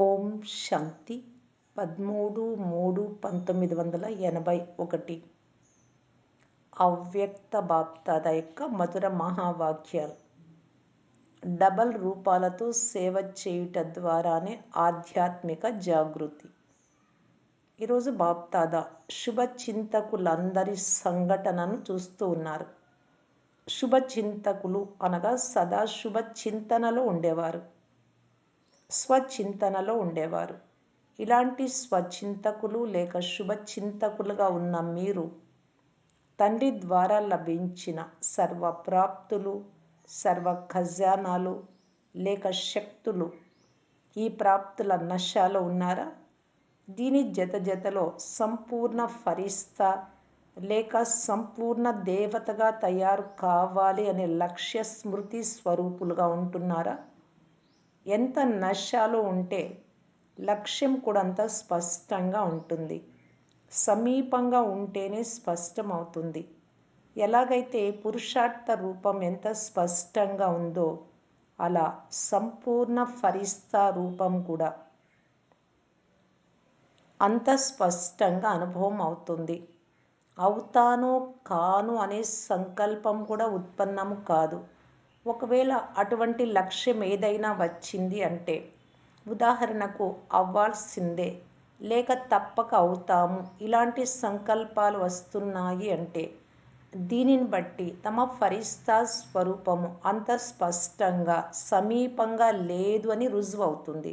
ఓం శాంతి పదమూడు మూడు పంతొమ్మిది వందల ఎనభై ఒకటి. అవ్యక్త బాప్దాద యొక్క మధుర మహావాక్యాలు. డబల్ రూపాలతో సేవ చేయుట ద్వారానే ఆధ్యాత్మిక జాగృతి. ఈరోజు బాప్తాద శుభ చింతకులందరి సంఘటనను చూస్తూ ఉన్నారు. శుభ చింతకులు అనగా సదా శుభ చింతనలో ఉండేవారు. స్వచింతనలో ఉండేవారు. ఇలాంటి స్వచింతకులు లేక శుభ చింతకులుగా ఉన్న మీరు తండ్రి ద్వారా లభించిన సర్వ ప్రాప్తులు సర్వ ఖజానాలు లేక శక్తులు ఈ ప్రాప్తుల నశాలో ఉన్నారా? దీని జత జతలో సంపూర్ణ ఫరిస్తా లేక సంపూర్ణ దేవతగా తయారు కావాలి అనే లక్ష్య స్మృతి స్వరూపులుగా ఉంటున్నారా? ఎంత నశాలో ఉంటే లక్ష్యం కూడా అంత స్పష్టంగా ఉంటుంది. సమీపంగా ఉంటేనే స్పష్టమవుతుంది. ఎలాగైతే పురుషార్థ రూపం ఎంత స్పష్టంగా ఉందో అలా సంపూర్ణ ఫరిస్తా రూపం కూడా అంత స్పష్టంగా అనుభవం అవుతుంది. అవుతాను కాను అనే సంకల్పం కూడా ఉత్పన్నము కాదు. ఒకవేళ అటువంటి లక్ష్యం ఏదైనా వచ్చింది అంటే ఉదాహరణకు అవ్వాల్సిందే లేక తప్పక అవుతాము ఇలాంటి సంకల్పాలు వస్తున్నాయి అంటే దీనిని బట్టి తమ ఫరిస్తా స్వరూపము అంత స్పష్టంగా సమీపంగా లేదు అని రుజువు అవుతుంది.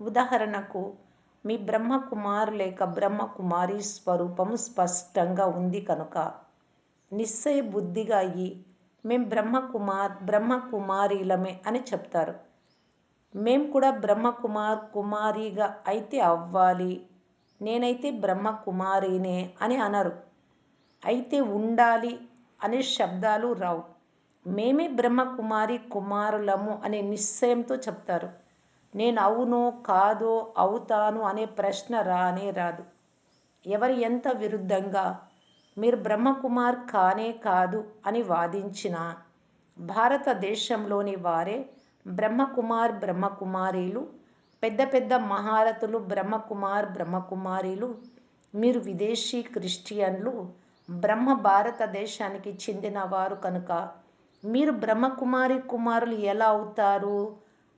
ఉదాహరణకు మీ బ్రహ్మకుమారు లేక బ్రహ్మకుమారి స్వరూపము స్పష్టంగా ఉంది కనుక నిశ్చయ బుద్ధిగా అయ్యి మేం బ్రహ్మకుమార్ బ్రహ్మకుమారీలమే అని చెప్తారు. మేం కూడా బ్రహ్మకుమార్ కుమారిగా అయితే అవ్వాలి. నేనైతే బ్రహ్మకుమారినే అని అనరు. అయితే ఉండాలి అనే శబ్దాలు రావు. మేమే బ్రహ్మకుమారి కుమారులము అనే నిశ్చయంతో చెప్తారు. నేను అవునో కాదో అవుతాను అనే ప్రశ్న రానే రాదు. ఎవరు ఎంత విరుద్ధంగా మీరు బ్రహ్మకుమార్ కానే కాదు అని వాదించిన భారతదేశంలోని వారే బ్రహ్మకుమార్ బ్రహ్మకుమారీలు పెద్ద పెద్ద మహారథులు బ్రహ్మకుమార్ బ్రహ్మకుమారీలు మీరు విదేశీ క్రిస్టియన్లు బ్రహ్మ భారతదేశానికి చెందినవారు కనుక మీరు బ్రహ్మకుమారి కుమారులు ఎలా అవుతారు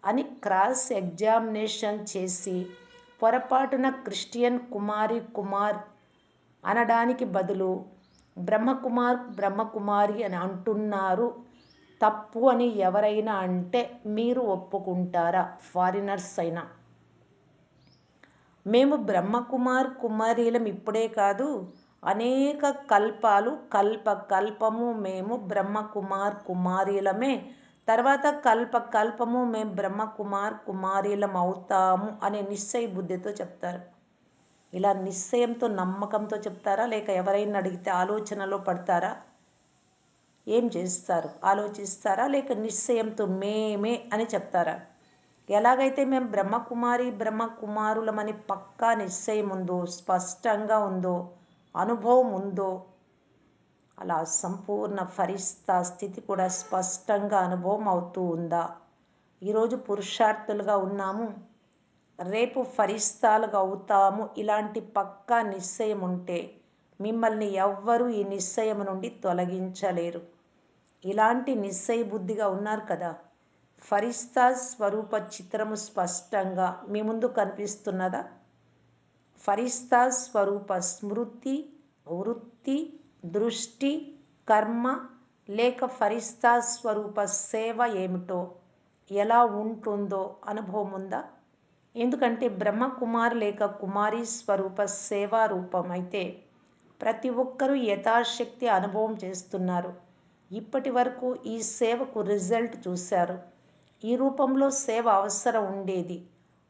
అని క్రాస్ ఎగ్జామినేషన్ చేసి పొరపాటున క్రిస్టియన్ కుమారి కుమార్ అనడానికి బదులు బ్రహ్మకుమార్ బ్రహ్మకుమారి అని అంటున్నారు. తప్పు అని ఎవరైనా అంటే మీరు ఒప్పుకుంటారా? ఫారినర్స్ అయినా. మేము బ్రహ్మకుమార్ కుమారీలం ఇప్పుడే కాదు అనేక కల్పాలు కల్ప కల్పము మేము బ్రహ్మకుమార్ కుమారీలమే. తర్వాత కల్ప కల్పము మేము బ్రహ్మకుమార్ కుమారీలం అవుతాము అనే నిశ్చయ బుద్ధితో చెప్తారు. ఇలా నిశ్చయంతో నమ్మకంతో చెప్తారా? లేక ఎవరైనా అడిగితే ఆలోచనలో పడతారా? ఏం చేస్తారు? ఆలోచిస్తారా? లేక నిశ్చయంతో మేమే అని చెప్తారా? ఎలాగైతే మేము బ్రహ్మకుమారి బ్రహ్మకుమారులమని పక్కా నిశ్చయం ఉందో స్పష్టంగా ఉందో అనుభవం ఉందో అలా సంపూర్ణ ఫరిస్తా స్థితి కూడా స్పష్టంగా అనుభవం అవుతూ ఉందా? ఈరోజు పురుషార్థులుగా ఉన్నాము. రేపు ఫరిస్తాలుగా అవుతాము. ఇలాంటి పక్కా నిశ్చయం ఉంటే మిమ్మల్ని ఎవ్వరూ ఈ నిశ్చయం నుండి తొలగించలేరు. ఇలాంటి నిశ్చయ బుద్ధిగా ఉన్నారు కదా. ఫరిస్తా స్వరూప చిత్రము స్పష్టంగా మీ ముందు కనిపిస్తున్నదా? ఫరిస్తా స్వరూప స్మృతి వృత్తి దృష్టి కర్మ లేక ఫరిస్తా స్వరూప సేవ ఏమిటో ఎలా ఉంటుందో అనుభవం ఉందా ఎందుకంటే బ్రహ్మకుమార్ లేక కుమారి స్వరూప సేవా రూపం అయితే ప్రతి ఒక్కరూ యథాశక్తి అనుభవం చేస్తున్నారు. ఇప్పటి వరకు ఈ సేవకు రిజల్ట్ చూశారు. ఈ రూపంలో సేవ అవసరం ఉండేది.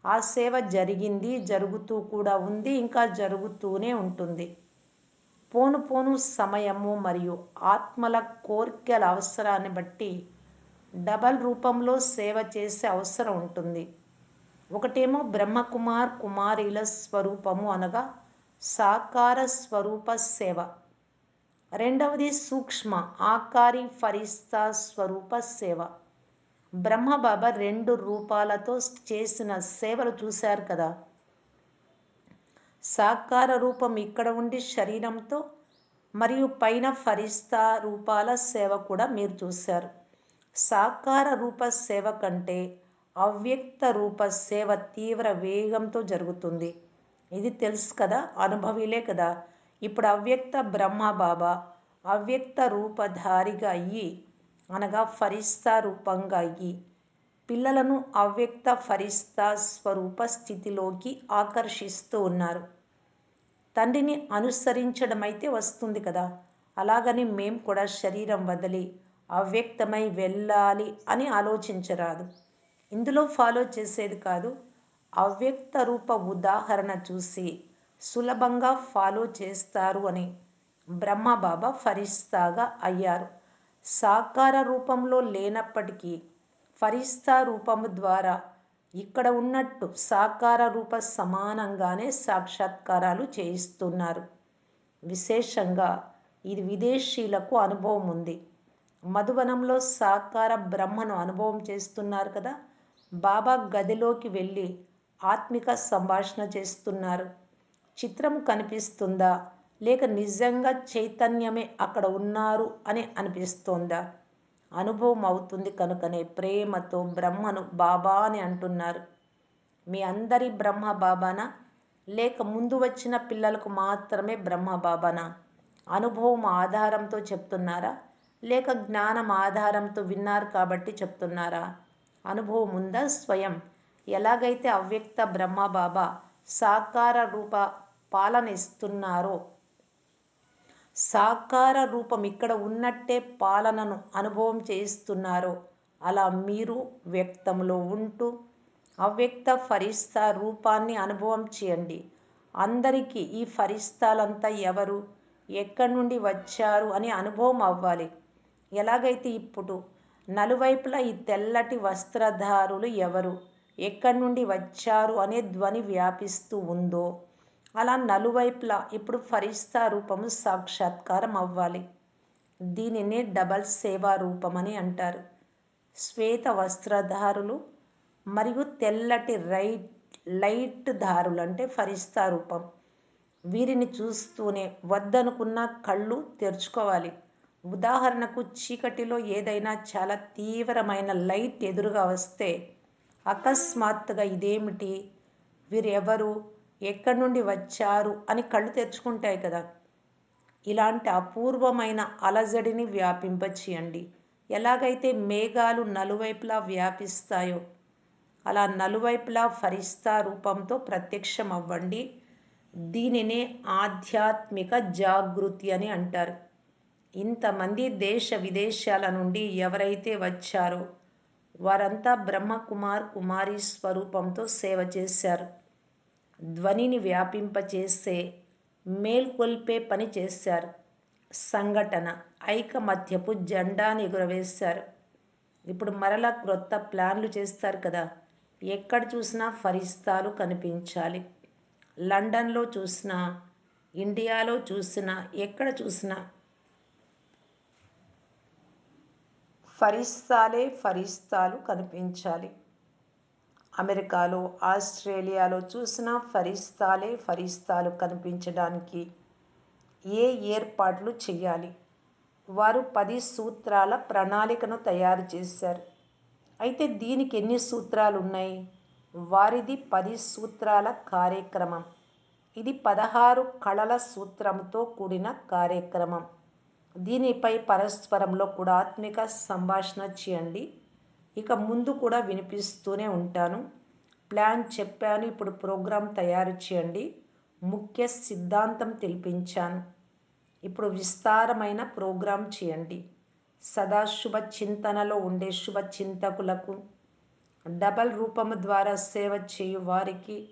ఆ సేవ జరిగింది జరుగుతూ కూడా ఉంది ఇంకా జరుగుతూనే ఉంటుంది. పోను పోను సమయము మరియు ఆత్మల కోరికల అవసరాన్ని బట్టి డబల్ రూపంలో సేవ చేసే అవసరం ఉంటుంది. ఒకటేమో బ్రహ్మకుమార్ కుమారీల స్వరూపము అనగా సాకార స్వరూప సేవ. రెండవది సూక్ష్మ ఆకారి ఫరిస్తా స్వరూప సేవ. బ్రహ్మబాబా రెండు రూపాలతో చేసిన సేవలు చూశారు కదా. సాకార రూపం ఇక్కడ ఉండి శరీరంతో మరియు పైన ఫరిస్తా రూపాల సేవ కూడా మీరు చూశారు. సాకార రూప సేవ కంటే అవ్యక్త రూప సేవ తీవ్ర వేగంతో జరుగుతుంది. ఇది తెలుసు కదా అనుభవిలే కదా. ఇప్పుడు అవ్యక్త బ్రహ్మ బాబా అవ్యక్త రూపధారిగా అయ్యి అనగా ఫరిస్తా రూపంగా అయ్యి పిల్లలను అవ్యక్త ఫరిస్తా స్వరూప స్థితిలోకి ఆకర్షిస్తూ ఉన్నారు. తండ్రిని అనుసరించడం అయితే వస్తుంది కదా. అలాగని మేం కూడా శరీరం వదిలి అవ్యక్తమై వెళ్ళాలి అని ఆలోచించరాదు. ఇందులో ఫాలో చేసేది కాదు. అవ్యక్త రూప ఉదాహరణ చూసి సులభంగా ఫాలో చేస్తారు అని బ్రహ్మబాబా ఫరిస్తాగా అయ్యారు. సాకార రూపంలో లేనప్పటికీ ఫరిస్తా రూపము ద్వారా ఇక్కడ ఉన్నట్టు సాకార రూప సమానంగానే సాక్షాత్కారాలు చేయిస్తున్నారు. విశేషంగా ఇది విదేశీలకు అనుభవం ఉంది. మధువనంలో సాకార బ్రహ్మను అనుభవం చేస్తున్నారు కదా? బాబా గదిలోకి వెళ్ళి ఆత్మిక సంభాషణ చేస్తున్నారు. చిత్రం కనిపిస్తుందా? లేక నిజంగా చైతన్యమే అక్కడ ఉన్నారు అని అనిపిస్తోందా? అనుభవం అవుతుంది కనుకనే ప్రేమతో బ్రహ్మను బాబా అని అంటున్నారు. మీ అందరి బ్రహ్మ బాబానా? లేక ముందు వచ్చిన పిల్లలకు మాత్రమే బ్రహ్మ బాబానా? అనుభవం ఆధారంతో చెప్తున్నారా? లేక జ్ఞానం ఆధారంతో విన్నారు కాబట్టి చెప్తున్నారా? అనుభవం ఉందా స్వయం? ఎలాగైతే అవ్యక్త బ్రహ్మ బాబా సాకార రూప పాలన ఇస్తున్నారో సాకార రూపం ఇక్కడ ఉన్నట్టే పాలనను అనుభవం చేయిస్తున్నారో అలా మీరు వ్యక్తంలో ఉంటూ అవ్యక్త ఫరిస్తా రూపాన్ని అనుభవం చేయండి. అందరికీ ఈ ఫరిస్తాలంతా ఎవరు? ఎక్కడి నుండి వచ్చారు? అని అనుభవం అవ్వాలి. ఎలాగైతే ఇప్పుడు నలువైపులా ఈ తెల్లటి వస్త్రధారులు ఎవరు? ఎక్కడి నుండి వచ్చారు అనే ధ్వని వ్యాపిస్తూ ఉందో? అలా నలువైపులా ఇప్పుడు ఫరిస్తా రూపము సాక్షాత్కారం అవ్వాలి. దీనిని డబల్ సేవా రూపం అని అంటారు. శ్వేత వస్త్రధారులు మరియు తెల్లటి రైట్ లైట్ దారులు అంటే ఫరిస్తా రూపం. వీరిని చూస్తూనే వద్దనుకున్న కళ్ళు తెరుచుకోవాలి. ఉదాహరణకు చీకటిలో ఏదైనా చాలా తీవ్రమైన లైట్ ఎదురుగా వస్తే అకస్మాత్తుగా ఇదేమిటి? వీరెవరు? ఎక్కడి నుండి వచ్చారు? అని కళ్ళు తెరుచుకుంటాయి కదా. ఇలాంటి అపూర్వమైన అలజడిని వ్యాపింపచేయండి. ఎలాగైతే మేఘాలు నలువైపులా వ్యాపిస్తాయో అలా నలువైపులా ఫరిస్తా రూపంతో ప్రత్యక్షం అవ్వండి దీనినే ఆధ్యాత్మిక జాగృతి అని అంటారు. ఇంతమంది దేశ విదేశాల నుండి ఎవరైతే వచ్చారో వారంతా బ్రహ్మకుమార్ కుమారి స్వరూపంతో సేవ చేశారు. ధ్వనిని వ్యాపింపచేసే మేల్కొల్పే పని చేశారు. సంఘటన ఐకమత్యపు జెండాని ఎగురవేశారు. ఇప్పుడు మరలా క్రొత్త ప్లాన్లు చేస్తారు కదా ఎక్కడ చూసినా ఫరిస్తాలు కనిపించాలి. లండన్లో చూసినా ఇండియాలో చూసినా ఎక్కడ చూసినా ఫరిస్తాలే ఫరిస్తాలు కనిపించాలి. అమెరికాలో ఆస్ట్రేలియాలో చూసిన ఫరిస్తాలే ఫరిస్తాలు కనిపించడానికి ఏ ఏర్పాట్లు చేయాలి? వారు పది సూత్రాల ప్రణాళికను తయారు చేశారు. అయితే దీనికి ఎన్ని సూత్రాలు ఉన్నాయి వారిది పది సూత్రాల కార్యక్రమం. ఇది పదహారు కళల సూత్రంతో కూడిన కార్యక్రమం. దీనిపై పరస్పరంలో కూడా ఆత్మిక సంభాషణ చేయండి. ఇక ముందు కూడా వినిపిస్తూనే ఉంటాను. ప్లాన్ చెప్పాను ఇప్పుడు ప్రోగ్రాం తయారు చేయండి. ముఖ్య సిద్ధాంతం తెలిపించాను. ఇప్పుడు విస్తారమైన ప్రోగ్రాం చేయండి. సదా శుభ చింతనలో ఉండే శుభ చింతకులకు డబల్ రూపము ద్వారా సేవ చేయు వారికి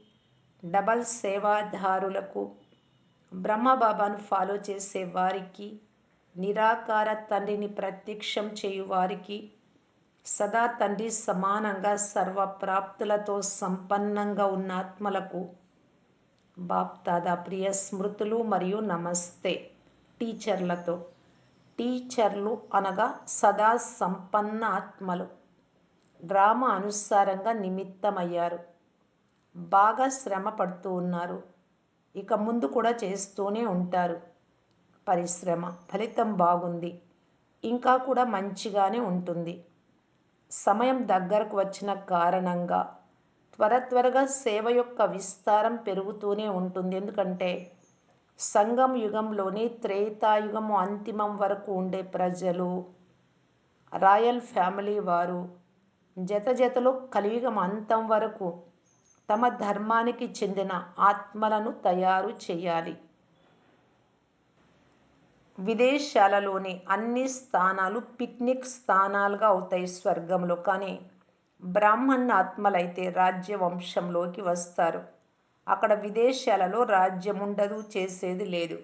డబల్ సేవాదారులకు బ్రహ్మబాబాను ఫాలో చేసే వారికి నిరాకార తండ్రిని ప్రత్యక్షం చేయు వారికి సదా తండ్రి సమానంగా సర్వప్రాప్తులతో సంపన్నంగా ఉన్న ఆత్మలకు బాప్దాదా ప్రియ స్మృతులు మరియు నమస్తే. టీచర్లతో. టీచర్లు అనగా సదా సంపన్న ఆత్మలు. డ్రామా అనుసారంగా నిమిత్తమయ్యారు. బాగా శ్రమ పడుతూ ఉన్నారు. ఇక ముందు కూడా చేస్తూనే ఉంటారు. పరిశ్రమ. ఫలితం బాగుంది. ఇంకా కూడా మంచిగానే ఉంటుంది. సమయం దగ్గరకు వచ్చిన కారణంగా త్వర త్వరగా సేవ యొక్క విస్తారం పెరుగుతూనే ఉంటుంది. ఎందుకంటే సంఘం యుగంలోని త్రేతాయుగము అంతిమం వరకు ఉండే ప్రజలు రాయల్ ఫ్యామిలీ వారు జత జతలో కలియుగం అంతం వరకు తమ ధర్మానికి చెందిన ఆత్మలను తయారు చేయాలి. విదేశాలలోని అన్ని స్థానాలు పిక్నిక్ స్థానాలుగా అవుతాయి స్వర్గంలో. కానీ బ్రాహ్మణ ఆత్మలైతే రాజ్యవంశంలోకి వస్తారు. అక్కడ విదేశాలలో రాజ్యం ఉండదు చేసేది లేదు.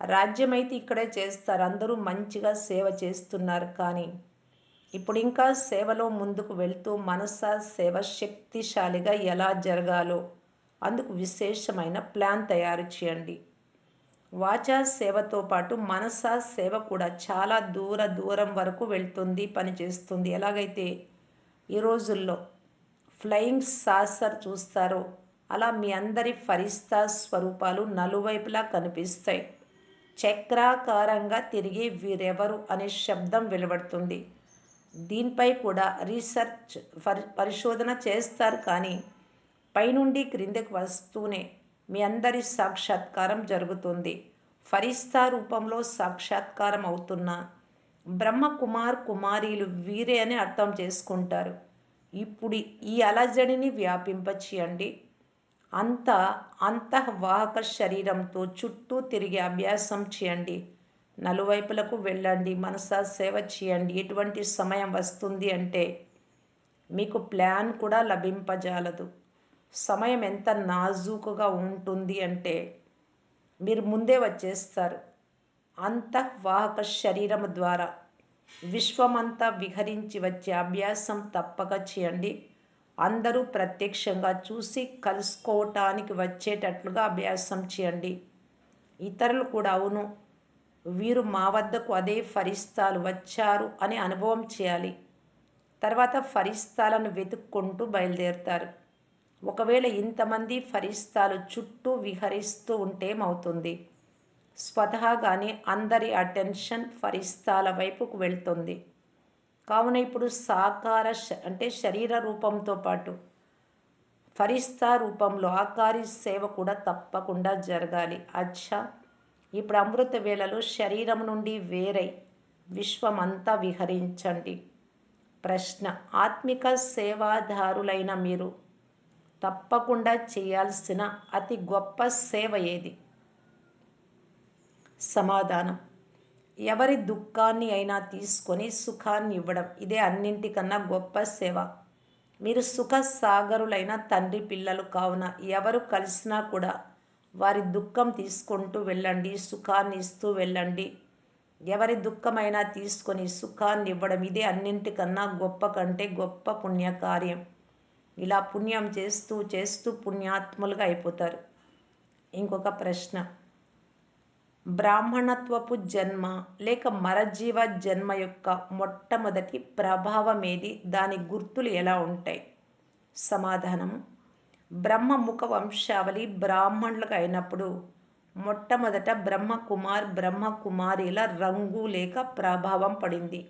రాజ్యమైతే ఇక్కడే చేస్తారు. అందరూ మంచిగా సేవ చేస్తున్నారు. కానీ ఇప్పుడు ఇంకా సేవలో ముందుకు వెళ్తూ మనస సేవ శక్తిశాలిగా ఎలా జరగాలో అందుకు విశేషమైన ప్లాన్ తయారు చేయండి. వాచా సేవతో పాటు మనసా సేవ కూడా చాలా దూర దూరం వరకు వెళ్తుంది పనిచేస్తుంది ఎలాగైతే ఈ రోజుల్లో ఫ్లయింగ్ సాసర్ చూస్తారో అలా మీ అందరి ఫరిస్తా స్వరూపాలు నలువైపులా కనిపిస్తాయి. చక్రాకారంగా తిరిగి వీరెవరు అనే శబ్దం వెలువడుతుంది. దీనిపై కూడా రీసెర్చ్ పరిశోధన చేస్తారు కానీ పైనుండి క్రిందకి వస్తూనే మీ అందరి సాక్షాత్కారం జరుగుతుంది. ఫరిస్తా రూపంలో సాక్షాత్కారం అవుతున్న బ్రహ్మకుమార్ కుమారీలు వీరే అని అర్థం చేసుకుంటారు. ఇప్పుడు ఈ అలజడిని వ్యాపింపచేయండి. అంత అంతఃవాహక శరీరంతో చుట్టూ తిరిగి అభ్యాసం చేయండి. నలువైపులకు వెళ్ళండి. మనసా సేవ చేయండి. ఎటువంటి సమయం వస్తుంది అంటే మీకు ప్లాన్ కూడా లభింపజాలదు. సమయం ఎంత నాజూకుగా ఉంటుంది అంటే మీరు ముందే వచ్చేస్తారు. అంతఃవాహక శరీరం ద్వారా విశ్వమంతా విహరించి వచ్చే అభ్యాసం తప్పక చేయండి. అందరూ ప్రత్యక్షంగా చూసి కలుసుకోవటానికి వచ్చేటట్లుగా అభ్యాసం చేయండి. ఇతరులు కూడా అవును వీరు మా వద్దకు అదే ఫరిస్తాలు వచ్చారు అని అనుభవం చేయాలి. తర్వాత ఫరిస్తాలను వెతుక్కుంటూ బయలుదేరుతారు. ఒకవేళ ఇంతమంది ఫరిస్తాలు చుట్టూ విహరిస్తూ ఉంటే ఏమవుతుంది? స్వతహాగానే అందరి అటెన్షన్ ఫరిస్తాల వైపుకు వెళ్తుంది. కావున ఇప్పుడు సాకార అంటే శరీర రూపంతో పాటు ఫరిస్తా రూపంలో ఆకారి సేవ కూడా తప్పకుండా జరగాలి. అచ్చా! ఇప్పుడు అమృత వేళలో శరీరం నుండి వేరై విశ్వమంతా విహరించండి. ప్రశ్న ఆత్మిక సేవాదారులైన మీరు తప్పకుండా చేయాల్సిన అతి గొప్ప సేవ ఏది? సమాధానం. ఎవరి దుఃఖాన్ని అయినా తీసుకొని సుఖాన్ని ఇవ్వడం ఇదే అన్నింటికన్నా గొప్ప సేవ. మీరు సుఖ సాగరులైన తండ్రి పిల్లలు కావున ఎవరు కలిసినా కూడా వారి దుఃఖం తీసుకుంటూ వెళ్ళండి సుఖాన్ని ఇస్తూ వెళ్ళండి. ఎవరి దుఃఖమైనా తీసుకొని సుఖాన్ని ఇవ్వడం ఇదే అన్నింటికన్నా గొప్ప కంటే గొప్ప పుణ్యకార్యం. ఇలా పుణ్యం చేస్తూ చేస్తూ పుణ్యాత్ములుగా అయిపోతారు. ఇంకొక ప్రశ్న. బ్రాహ్మణత్వపు జన్మ లేక మరజీవ జన్మ యొక్క మొట్టమొదటి ప్రభావం ఏది దాని గుర్తులు ఎలా ఉంటాయి? సమాధానము బ్రహ్మముఖ వంశావళి బ్రాహ్మణులుగా అయినప్పుడు మొట్టమొదట బ్రహ్మకుమార్ బ్రహ్మకుమారిల రంగు లేక ప్రభావం పడింది.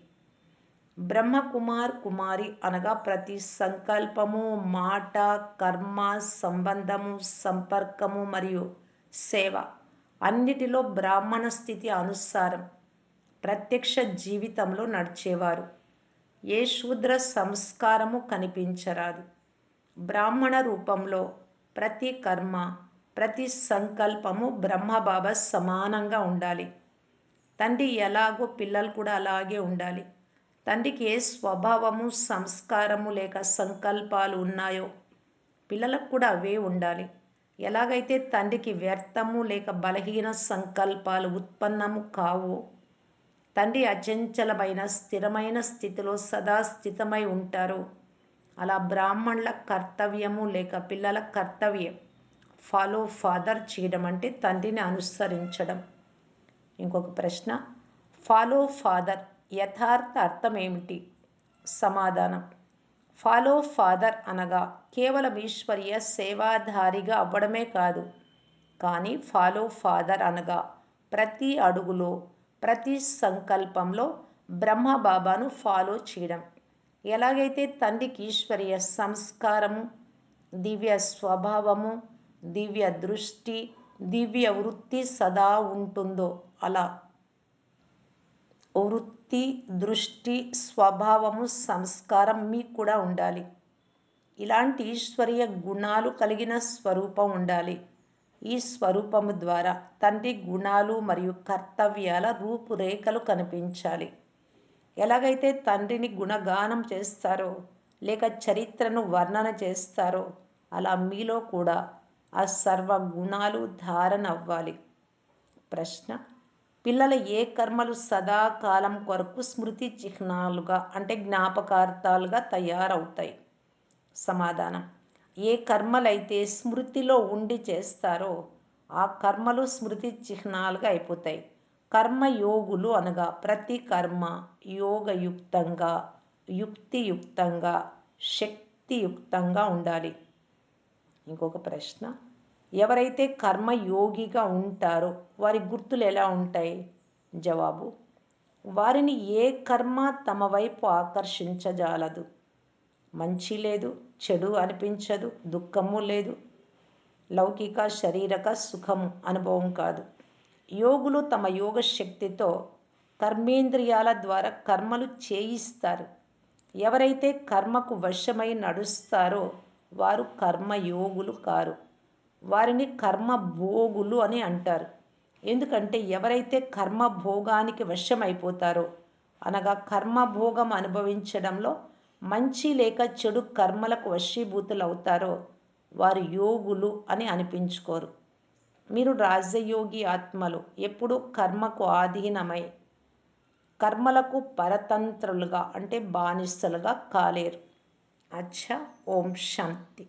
బ్రహ్మకుమార్ కుమారి అనగా ప్రతి సంకల్పము మాట కర్మ సంబంధము సంపర్కము మరియు సేవ అన్నిటిలో బ్రాహ్మణ స్థితి అనుసారం ప్రత్యక్ష జీవితంలో నడిచేవారు. ఏ శూద్ర సంస్కారము కనిపించరాదు. బ్రాహ్మణ రూపంలో ప్రతి కర్మ ప్రతి సంకల్పము బ్రహ్మబాబా సమానంగా ఉండాలి. తండ్రి ఎలాగో పిల్లలు కూడా అలాగే ఉండాలి. తండ్రికి ఏ స్వభావము సంస్కారము లేక సంకల్పాలు ఉన్నాయో పిల్లలకు కూడా అవే ఉండాలి. ఎలాగైతే తండ్రికి వ్యర్థము లేక బలహీన సంకల్పాలు ఉత్పన్నము కావు తండ్రి అచంచలమైన స్థిరమైన స్థితిలో సదా స్థితమై ఉంటారు. అలా బ్రాహ్మణుల కర్తవ్యము లేక పిల్లల కర్తవ్యం ఫాలో ఫాదర్ చేయడం అంటే తండ్రిని అనుసరించడం. ఇంకొక ప్రశ్న ఫాలో ఫాదర్ యథార్థ అర్థం ఏమిటి సమాధానం. ఫాలో ఫాదర్ అనగా కేవలం ఈశ్వరీయ సేవాధారిగా అవ్వడమే కాదు కానీ ఫాలో ఫాదర్ అనగా ప్రతి అడుగులో ప్రతి సంకల్పంలో బ్రహ్మ బాబాను ఫాలో చేయడం. ఎలాగైతే తండ్రికి ఈశ్వరీయ సంస్కారము దివ్య స్వభావము దివ్య దృష్టి దివ్య వృత్తి సదా ఉంటుందో అలా. వృత్తి వృత్తి దృష్టి స్వభావము సంస్కారం మీకు కూడా ఉండాలి. ఇలాంటి ఈశ్వరీయ గుణాలు కలిగిన స్వరూపం ఉండాలి. ఈ స్వరూపము ద్వారా తండ్రి గుణాలు మరియు కర్తవ్యాల రూపురేఖలు కనిపించాలి. ఎలాగైతే తండ్రిని గుణగానం చేస్తారో లేక చరిత్రను వర్ణన చేస్తారో అలా మీలో కూడా ఆ సర్వ గుణాలు ధారణ అవ్వాలి. ప్రశ్న పిల్లల ఏ కర్మలు సదాకాలం కొరకు స్మృతి చిహ్నాలుగా అంటే జ్ఞాపకార్థాలుగా తయారవుతాయి. సమాధానం. ఏ కర్మలైతే స్మృతిలో ఉండి చేస్తారో ఆ కర్మలు స్మృతి చిహ్నాలుగా అయిపోతాయి. కర్మయోగులు అనగా ప్రతి కర్మ యోగయుక్తంగా యుక్తియుక్తంగా శక్తియుక్తంగా ఉండాలి. ఇంకొక ప్రశ్న. ఎవరైతే కర్మయోగిగా ఉంటారో వారి గుర్తులు ఎలా ఉంటాయి? జవాబు వారిని ఏ కర్మ తమ వైపు ఆకర్షించజాలదు. మంచి లేదు చెడు అనిపించదు దుఃఖము లేదు. లౌకిక శరీరక సుఖము అనుభవం కాదు. యోగులు తమ యోగ శక్తితో కర్మేంద్రియాల ద్వారా కర్మలు చేయిస్తారు. ఎవరైతే కర్మకు వశమై నడుస్తారో వారు కర్మయోగులు కారు. వారిని కర్మభోగులు అని అంటారు. ఎందుకంటే ఎవరైతే కర్మభోగానికి వశమైపోతారో అనగా కర్మభోగం అనుభవించడంలో మంచి లేక చెడు కర్మలకు వశీభూతులు అవుతారో వారు యోగులు అని అనిపించుకోరు. మీరు రాజయోగి ఆత్మలు ఎప్పుడూ కర్మకు ఆధీనమై కర్మలకు పరతంత్రులుగా అంటే బానిసలుగా కాలేరు. అచ్చా ఓం శాంతి.